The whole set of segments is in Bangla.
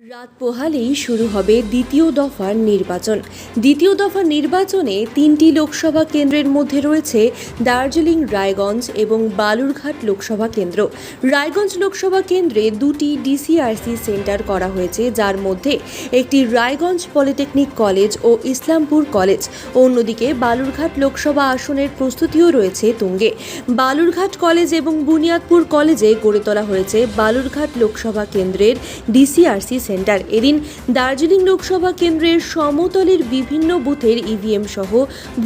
রাত পোহালেই শুরু হবে দ্বিতীয় দফার নির্বাচন। দ্বিতীয় দফার নির্বাচনে তিনটি লোকসভা কেন্দ্রের মধ্যে রয়েছে দার্জিলিং, রায়গঞ্জ এবং বালুরঘাট লোকসভা কেন্দ্র। রায়গঞ্জ লোকসভা কেন্দ্রে দুটি ডিসিআরসি সেন্টার করা হয়েছে, যার মধ্যে একটি রায়গঞ্জ পলিটেকনিক কলেজ ও ইসলামপুর কলেজ। অন্যদিকে বালুরঘাট লোকসভা আসনের প্রস্তুতিও রয়েছে তুঙ্গে। বালুরঘাট কলেজ এবং বুনিয়াদপুর কলেজে গড়ে তোলা হয়েছে বালুরঘাট লোকসভা কেন্দ্রের ডিসিআরসি সেন্টার। এদিন দার্জিলিং লোকসভা কেন্দ্রের সমতলের বিভিন্ন বুথের ইভিএম সহ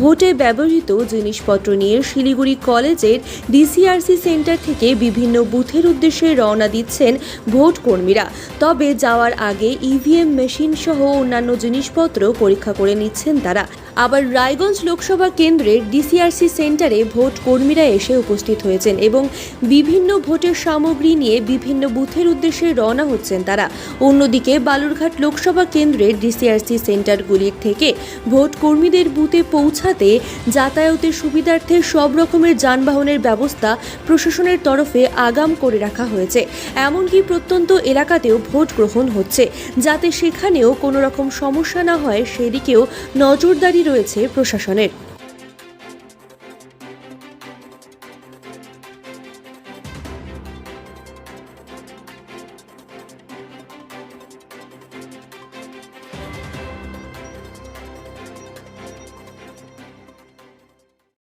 ভোটে ব্যবহৃত জিনিসপত্র নিয়ে শিলিগুড়ি কলেজের ডিসিআরসি সেন্টার থেকে বিভিন্ন বুথের উদ্দেশ্যে রওনা দিচ্ছেন ভোট কর্মীরা। তবে যাওয়ার আগে ইভিএম মেশিন সহ অন্যান্য জিনিসপত্র পরীক্ষা করে নিচ্ছেন তারা। আবার রায়গঞ্জ লোকসভা কেন্দ্রের ডিসিআরসি সেন্টারে ভোট কর্মীরা এসে উপস্থিত হয়েছেন এবং বিভিন্ন ভোটের সামগ্রী নিয়ে বিভিন্ন বুথের উদ্দেশ্যে রওনা হচ্ছেন তারা। অন্যদিকে বালুরঘাট লোকসভা কেন্দ্রের ডিসিআরসি সেন্টারগুলির থেকে ভোট কর্মীদের বুথে পৌঁছাতে যাতায়াতের সুবিধার্থে সব রকমের যানবাহনের ব্যবস্থা প্রশাসনের তরফে আগাম করে রাখা হয়েছে। এমনকি প্রত্যন্ত এলাকাতেও ভোট গ্রহণ হচ্ছে, যাতে সেখানেও কোনো রকম সমস্যা না হয়, সেদিকেও নজরদারি রয়েছে প্রশাসনের।